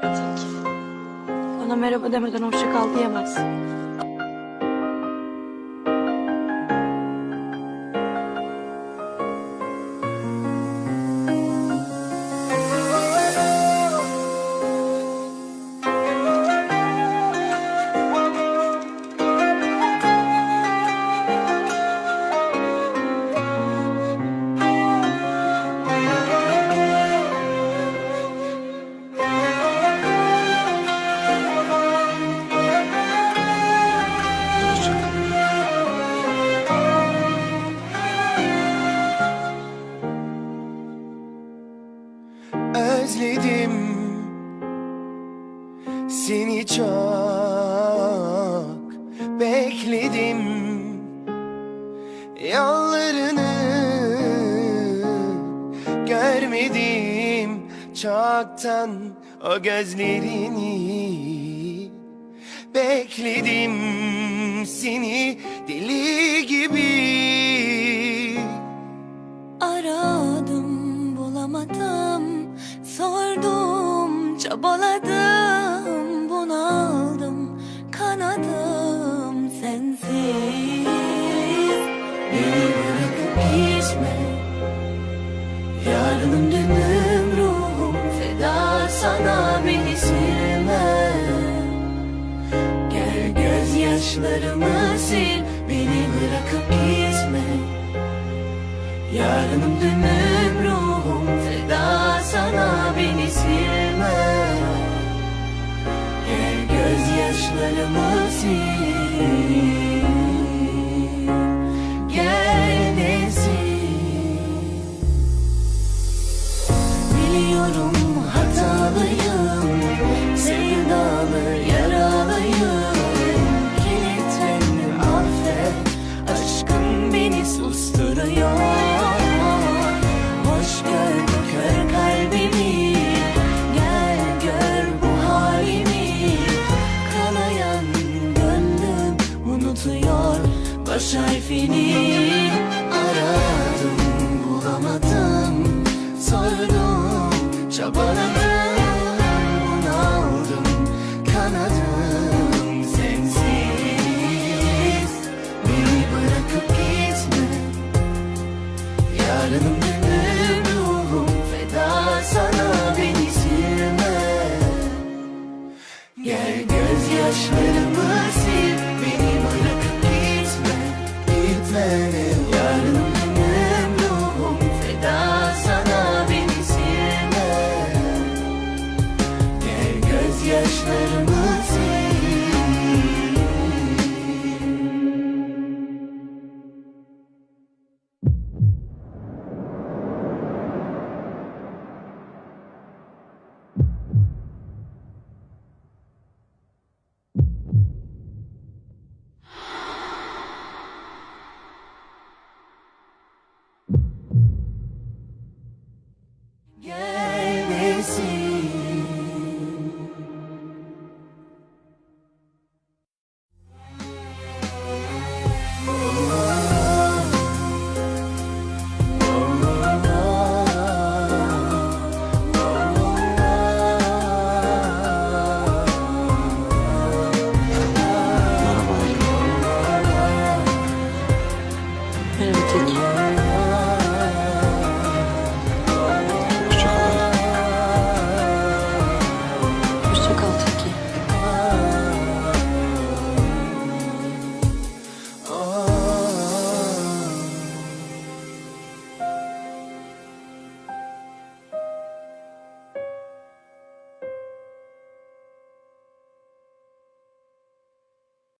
Tilki. Bana merhaba demeden hoşça kal diyemez. Özledim. Seni çok bekledim. Yollarını görmedim. Çoktan o gözlerini Bekledim. Seni deli Sordum çabaladım Bunaldım kanadım sensiz. Beni bırakıp gitme Yarınım dünüm ruhum feda sana beni silme Gel gözyaşlarımı sil Beni bırakıp gitme. Yarınım dünüm Biliyorum hatalıyım Sevdalı infinito.